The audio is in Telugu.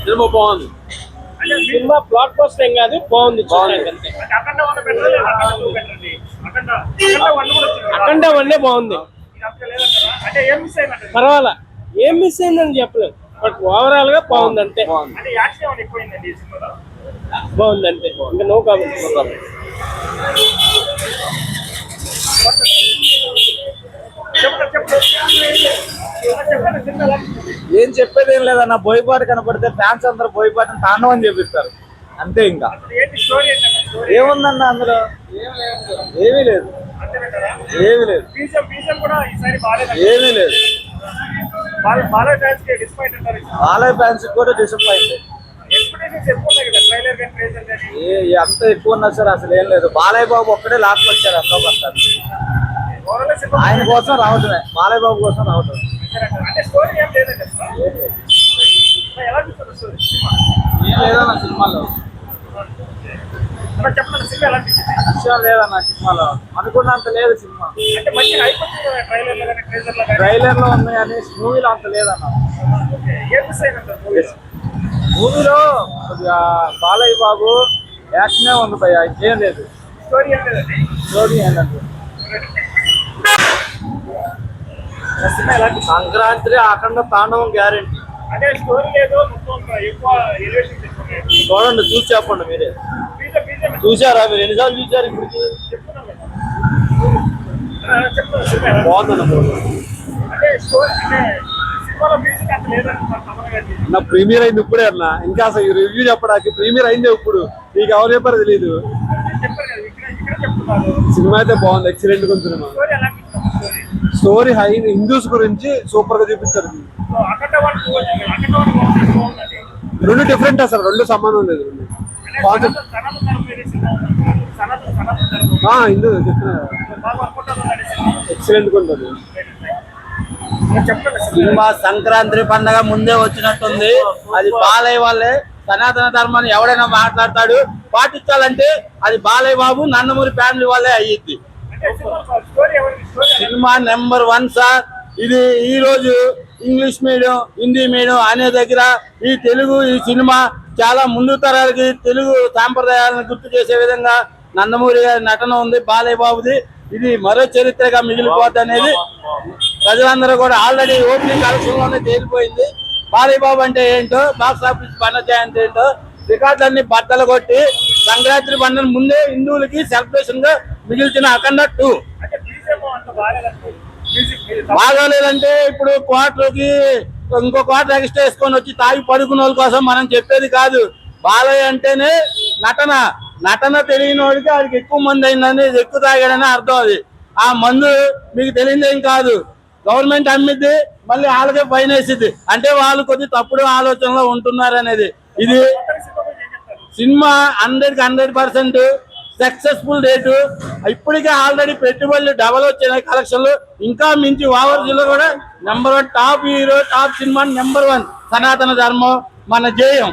సినిమా బాగుంది. సినిమా బ్లాక్ బస్టర్ ఏం కాదు బాగుంది అఖండ వన్నే బాగుంది. పర్వాలా. ఏం మిస్ అయిందని చెప్పలేదు. బట్ ఓవరాల్గా బాగుంది అంతే. బాగుంది. అంతే. ఇంకా నో కామెంట్ చెప్పండి చెప్పండి. ఏం చెప్పేది ఏం లేదన్న బోయపాటి కనపడితే ఫ్యాన్స్ అందరూ బోయపాటిని తాండవం చేపిస్తారు అంతే ఇంకా. ఏముందన్న అందులో? ఏమీ లేదు. ఏమీ లేదు. ఏమీ లేదు. బాల ఫ్యాన్స్కి బాలయ్య ఫ్యాన్స్ కూడా డిసప్పాయింట్ ఎక్స్పెక్టేషన్స్ ఎక్కువ అంత ఎక్కువ ఉన్నా సార్ అసలు ఏం లేదు. బాలయ్య బాబు ఒక్కడే లాస్ట్ వచ్చారు ఎంతో ఆయన కోసం రావటమే. బాలయ్య బాబు కోసం రావటమే. ఏం ఏం ఏం లేదన్న సినిమాలో. చెప్పండి సినిమా ఎలా అనిపించింది విషయం లేదన్న సినిమాలో. అనుకున్నంత లేదు సినిమా. అంటే మంచి హైప్ ట్రైలర్ ట్రైలర్లో ఉంది కానీ మూవీలో అంత లేదన్న. ఏం మూవీలో కొద్దిగా బాలయ్య బాబు యాక్షనే ఉంది భయ ఇంకేం లేదు. స్టోరీ ఏం స్టోరీ ఏంటంటే సంక్రాంతి అఖండ తాండవం గ్యారెంటీ. అంటే స్టోరీ లేదు ఎక్కువ ఎలివేషన్ చూడండి చూసి చెప్పండి మీరే. చూసారా? మీరు ఎన్నిసార్లు చూసారు గారి నా ప్రీమియర్ అయింది ఇప్పుడే అన్న. ఇంకా అసలు రివ్యూ చెప్పడానికి ప్రీమియర్ అయింది ఇప్పుడు. మీకు ఎవరు చెప్పారో తెలియదు సినిమా అయితే బాగుంది ఎక్సలెంట్ సినిమా. స్టోరీ హై హిందూస్ గురించి సూపర్గా చూపించారు రెండు డిఫరెంట్ అసలు రెండు సంబంధం లేదు కాన్సెప్ట్ హిందూ చెప్తున్నా ఎక్సలెంట్గా ఉంటుంది. సినిమా. సంక్రాంతి పండగ ముందే వచ్చినట్టుంది. అది బాలయ్య వాళ్ళే సనాతన ధర్మాన్ని ఎవడైనా మాట్లాడతాడు పాటించాలంటే అది బాలయ్య బాబు నందమూరి ఫ్యామిలీ వాళ్ళే అయ్యిద్ది. Cinema number one sir. ఇది ఈ రోజు ఇంగ్లీష్ మీడియం హిందీ మీడియం అనే దగ్గర ఈ తెలుగు ఈ సినిమా చాలా ముందు తరాలకి తెలుగు సాంప్రదాయాలను గుర్తు చేసే విధంగా నందమూరి గారి నటన ఉంది బాలయ్య బాబుది. ఇది మరో చరిత్రగా మిగిలిపోద్ది అనేది ప్రజలందరూ కూడా ఆల్రెడీ ఓపెనింగ్ కలెక్షన్లోనే తేలిపోయింది. బాలయ్య బాబు అంటే ఏంటో బాక్స్ ఆఫీస్ పనజాయ్ అంటే ఏంటో రికార్డులన్నీ బట్టలు కొట్టి సంక్రాంతి పండుగ ముందే హిందువులకి సెలబ్రేషన్గా మిగిల్చిన అఖండ టూ. బాగాలేదంటే ఇప్పుడు క్వార్టర్కి ఇంకో క్వార్టర్ ఎక్స్ట్రా వేసుకొని వచ్చి తాగి పడుకున్న వాళ్ళ కోసం మనం చెప్పేది కాదు. బాలయ్య అంటేనే నటన. నటన తెలియని వాడికి వాడికి ఎక్కువ మంది అయిందని ఎక్కువ తాగాడని అర్థం అది. ఆ మందు మీకు తెలియదేం కాదు. గవర్నమెంట్ అమ్మిద్ది మళ్ళీ వాళ్ళకే ఫైన్ వేసిద్ది. అంటే వాళ్ళు కొద్ది తప్పుడు ఆలోచనలో ఉంటున్నారు అనేది. ఇది సినిమా గురించి ఏం చెప్తారు? సినిమా హండ్రెడ్కి హండ్రెడ్ పర్సెంట్ సక్సెస్ఫుల్ రేటు ఇప్పటికే ఆల్రెడీ పెట్టుబడులు డబల్ వచ్చినాయి కలెక్షన్లు ఇంకా మించి వావర్జీలో కూడా number one top hero top cinema number one సనాతన ధర్మం మన జేయం.